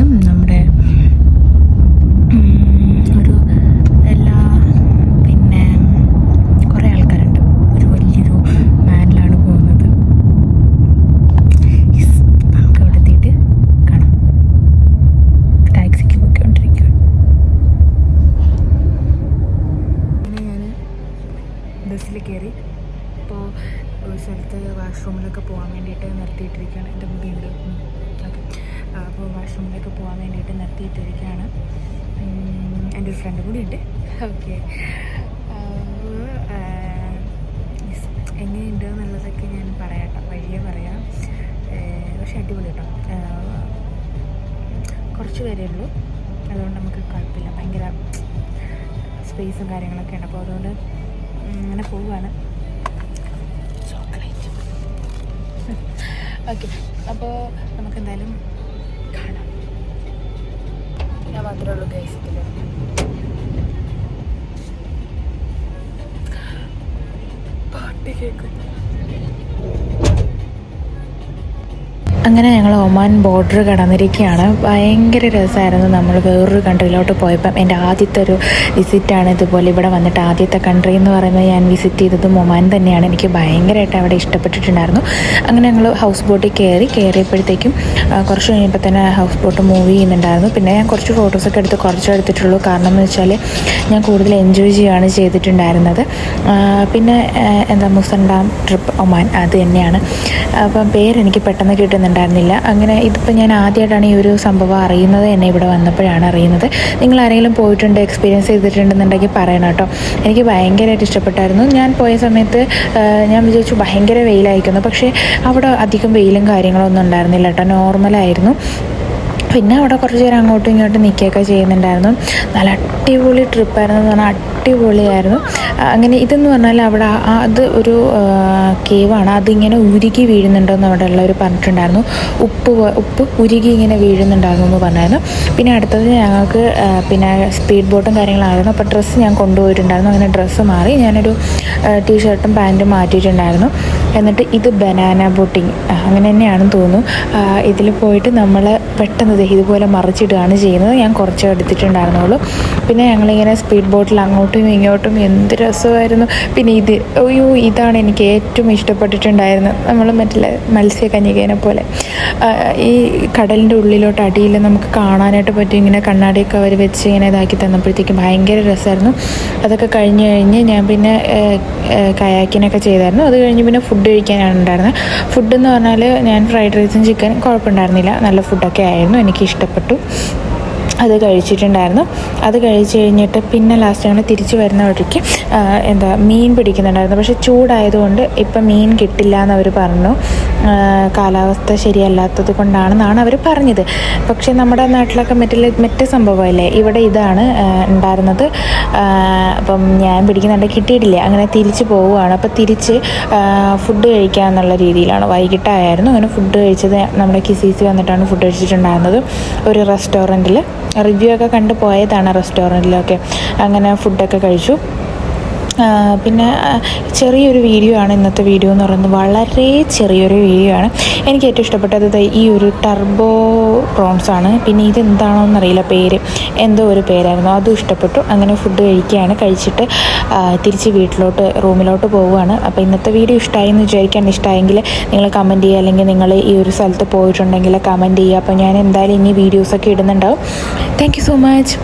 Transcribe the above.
പറഞ്ഞാൽ ഇത് നമ്മുടെ ഉം, ഒരു എല്ലാ പിന്നെ കുറേ ആൾക്കാരുണ്ട് ഒരു വലിയൊരു വാനിലാണ് പോകുന്നത് Yes, നമുക്ക് അവിടെ എത്തിയിട്ട് കാണാം ടാക്സിക്ക് പോയിക്കൊണ്ടിരിക്കുക അങ്ങനെ ഞാൻ ബസ്സിൽ കയറി ഇപ്പോൾ ഒരു സ്ഥലത്ത് വാഷ്റൂമിലൊക്കെ പോകാൻ വേണ്ടിയിട്ട് നിർത്തിയിട്ടിരിക്കുകയാണ്. എന്റെ മുടിയുണ്ട് ഓക്കെ അപ്പോൾ വാഷ്റൂമിലൊക്കെ പോകാൻ വേണ്ടിയിട്ട് നിർത്തിയിട്ടിരിക്കുകയാണ്. എന്റെ ഒരു ഫ്രണ്ട് കൂടി ഉണ്ട്. ഓക്കെ. എങ്ങനെയുണ്ട് എന്നുള്ളതൊക്കെ ഞാൻ പറയാട്ടോ വലിയ പറയാം. പക്ഷെ അടിപൊളി കേട്ടോ. കുറച്ച് പേരേ ഉള്ളൂ. അതുകൊണ്ട് നമുക്ക് കുഴപ്പമില്ല. ഭയങ്കര സ്പേസും കാര്യങ്ങളൊക്കെയാണ്. അപ്പോൾ അതുകൊണ്ട് അങ്ങനെ പോവുകയാണ്. ഓക്കെ അപ്പോൾ നമുക്ക് എന്തായാലും കാണാം. ഞാൻ മാത്രമേ ഉള്ളൂ ഗൈസത്തിൽ പാട്ട് കേൾക്കുന്നു. അങ്ങനെ ഞങ്ങൾ ഒമാൻ ബോർഡർ കടന്നിരിക്കുകയാണ്. ഭയങ്കര രസമായിരുന്നു നമ്മൾ വേറൊരു കൺട്രിയിലോട്ട് പോയപ്പം. എന്റെ ആദ്യത്തെ ഒരു വിസിറ്റാണ് ഇതുപോലെ ഇവിടെ വന്നിട്ട് ആദ്യത്തെ കൺട്രി എന്ന് പറയുന്നത് ഞാൻ വിസിറ്റ് ചെയ്തതും ഒമാൻ തന്നെയാണ്. എനിക്ക് ഭയങ്കരമായിട്ട് അവിടെ ഇഷ്ടപ്പെട്ടിട്ടുണ്ടായിരുന്നു. അങ്ങനെ ഞങ്ങൾ ഹൗസ് ബോട്ടിൽ കയറി കയറിയപ്പോഴത്തേക്കും കുറച്ച് കഴിഞ്ഞപ്പോൾ തന്നെ ഹൗസ് ബോട്ട് മൂവ് ചെയ്യുന്നുണ്ടായിരുന്നു. പിന്നെ ഞാൻ കുറച്ച് ഫോട്ടോസൊക്കെ എടുത്ത് കുറച്ച് എടുത്തിട്ടുള്ളൂ. കാരണം എന്ന് വെച്ചാൽ ഞാൻ കൂടുതൽ എൻജോയ് ചെയ്യുകയാണ് ചെയ്തിട്ടുണ്ടായിരുന്നത്. പിന്നെ എന്താ എന്താ ഡാം ട്രിപ്പ് ഒമാൻ അത് തന്നെയാണ്. അപ്പം പേരെനിക്ക് പെട്ടെന്ന് കിട്ടുന്നുണ്ടായിരുന്നില്ല അങ്ങനെ ഇതിപ്പോൾ ഞാൻ ആദ്യമായിട്ടാണ് ഈ ഒരു സംഭവം അറിയുന്നത് എന്നെ ഇവിടെ വന്നപ്പോഴാണ് അറിയുന്നത്. നിങ്ങൾ ആരെങ്കിലും പോയിട്ടുണ്ട് എക്സ്പീരിയൻസ് ചെയ്തിട്ടുണ്ടെന്നുണ്ടെങ്കിൽ പറയണം കേട്ടോ. എനിക്ക് ഭയങ്കരമായിട്ട് ഇഷ്ടപ്പെട്ടായിരുന്നു. ഞാൻ പോയ സമയത്ത് ഞാൻ വിചാരിച്ചു ഭയങ്കര വെയിലായിരിക്കുന്നു. പക്ഷേ അവിടെ അധികം വെയിലും കാര്യങ്ങളൊന്നും ഉണ്ടായിരുന്നില്ല കേട്ടോ. നോർമലായിരുന്നു പിന്നെ അവിടെ കുറച്ച് നേരം അങ്ങോട്ടും ഇങ്ങോട്ടും നിൽക്കുകയൊക്കെ ചെയ്യുന്നുണ്ടായിരുന്നു. നല്ല അടിപൊളി ട്രിപ്പായിരുന്നു എന്ന് പറഞ്ഞാൽ അടിപൊളിയായിരുന്നു. അങ്ങനെ ഇതെന്ന് പറഞ്ഞാൽ അവിടെ അത് ഒരു കേവാണ് അതിങ്ങനെ ഉരുകി വീഴുന്നുണ്ടെന്ന് അവിടെ ഉള്ളവർ പറഞ്ഞിട്ടുണ്ടായിരുന്നു. ഉപ്പ് ഉപ്പ് ഉരുകി ഇങ്ങനെ വീഴുന്നുണ്ടായിരുന്നു എന്ന് പറഞ്ഞായിരുന്നു. പിന്നെ അടുത്തത് ഞങ്ങൾക്ക് പിന്നെ സ്പീഡ് ബോട്ടും കാര്യങ്ങളായിരുന്നു. അപ്പോൾ ഡ്രസ്സ് ഞാൻ കൊണ്ടുപോയിട്ടുണ്ടായിരുന്നു. അങ്ങനെ ഡ്രസ്സ് മാറി ഞാനൊരു ടീഷർട്ടും പാന്റും മാറ്റിയിട്ടുണ്ടായിരുന്നു. എന്നിട്ട് ഇത് ബനാന ബോട്ടിങ് അങ്ങനെ തന്നെയാണെന്ന് തോന്നുന്നു. ഇതിൽ പോയിട്ട് നമ്മൾ പെട്ടെന്ന് ഇതുപോലെ മറിച്ചിടുകയാണ് ചെയ്യുന്നത്. ഞാൻ കുറച്ച് എടുത്തിട്ടുണ്ടായിരുന്നുള്ളൂ. പിന്നെ ഞങ്ങളിങ്ങനെ സ്പീഡ് ബോട്ടിൽ അങ്ങോട്ടും ഇങ്ങോട്ടും എന്ത് രസമായിരുന്നു. പിന്നെ ഇത് അയ്യോ ഇതാണ് എനിക്ക് ഏറ്റവും ഇഷ്ടപ്പെട്ടിട്ടുണ്ടായിരുന്നത്. നമ്മൾ മറ്റുള്ള മത്സ്യകന്യകേനെ പോലെ. ഈ കടലിന്റെ ഉള്ളിലോട്ട് അടിയിൽ നമുക്ക് കാണാനായിട്ട് പറ്റും. ഇങ്ങനെ കണ്ണാടിയൊക്കെ അവർ വെച്ച് ഇങ്ങനെ ഇതാക്കി തന്നപ്പോഴത്തേക്കും ഭയങ്കര രസമായിരുന്നു. അതൊക്കെ കഴിഞ്ഞ് കഴിഞ്ഞ് ഞാൻ പിന്നെ കയാക്കിനൊക്കെ ചെയ്തായിരുന്നു. അത് കഴിഞ്ഞ് പിന്നെ ഫുഡ് കഴിക്കാനാണ് ഉണ്ടായിരുന്നത്. ഫുഡ് എന്ന് പറഞ്ഞാൽ ഞാൻ ഫ്രൈഡ് റൈസും ചിക്കൻ കുഴപ്പമുണ്ടായിരുന്നില്ല. നല്ല ഫുഡൊക്കെ ആയിരുന്നു. എനിക്ക് ഇഷ്ടപ്പെട്ടു അത് കഴിച്ചിട്ടുണ്ടായിരുന്നു. അത് കഴിച്ച് കഴിഞ്ഞിട്ട് പിന്നെ ലാസ്റ്റ് ഞങ്ങൾ തിരിച്ചു വരുന്ന വഴിക്ക് എന്താ മീൻ പിടിക്കുന്നുണ്ടായിരുന്നു. പക്ഷെ ചൂടായതുകൊണ്ട് ഇപ്പം മീൻ കിട്ടില്ല എന്ന് അവർ പറഞ്ഞു കാലാവസ്ഥ ശരിയല്ലാത്തത് കൊണ്ടാണെന്നാണ് അവർ പറഞ്ഞത്. പക്ഷേ നമ്മുടെ നാട്ടിലൊക്കെ മറ്റുള്ള മറ്റ് സംഭവമല്ലേ? ഇവിടെ ഇതാണ് ഉണ്ടായിരുന്നത്. അപ്പം ഞാൻ പിടിക്കുന്നുണ്ട് കിട്ടിയിട്ടില്ല. അങ്ങനെ തിരിച്ചു പോവുകയാണ്. അപ്പോൾ തിരിച്ച് ഫുഡ് കഴിക്കുക എന്നുള്ള രീതിയിലാണ്. വൈകിട്ടായിരുന്നു അങ്ങനെ ഫുഡ് കഴിച്ചത് നമ്മുടെ കിസിസി വന്നിട്ടാണ് ഫുഡ് കഴിച്ചിട്ടുണ്ടായിരുന്നത്. ഒരു റെസ്റ്റോറന്റിൽ റിവ്യൂ ഒക്കെ കണ്ട് പോയതാണ് റെസ്റ്റോറന്റിലൊക്കെ. അങ്ങനെ ഫുഡൊക്കെ കഴിച്ചു. പിന്നെ ചെറിയൊരു വീഡിയോ ആണ് ഇന്നത്തെ വീഡിയോ എന്ന് പറയുന്നത്. വളരെ ചെറിയൊരു വീഡിയോ ആണ്. എനിക്ക് ഏറ്റവും ഇഷ്ടപ്പെട്ടത് ഈ ഒരു ടർബോ പ്രോൺസ് ആണ്. പിന്നെ ഇതെന്താണോ എന്നറിയില്ല പേര്. എന്തോ ഒരു പേരായിരുന്നു. അതും ഇഷ്ടപ്പെട്ടു. അങ്ങനെ ഫുഡ് കഴിക്കുകയാണ്. കഴിച്ചിട്ട് തിരിച്ച് വീട്ടിലോട്ട് റൂമിലോട്ട് പോവുകയാണ്. അപ്പോൾ ഇന്നത്തെ വീഡിയോ ഇഷ്ടമായി എന്ന് വിചാരിക്കാൻ ഇഷ്ടമായെങ്കിൽ നിങ്ങൾ കമന്റ് ചെയ്യുക. അല്ലെങ്കിൽ നിങ്ങൾ ഈ ഒരു സ്ഥലത്ത് പോയിട്ടുണ്ടെങ്കിൽ കമന്റ് ചെയ്യുക. അപ്പോൾ ഞാൻ എന്തായാലും ഇനി വീഡിയോസൊക്കെ ഇടുന്നുണ്ടാവും. Thank so much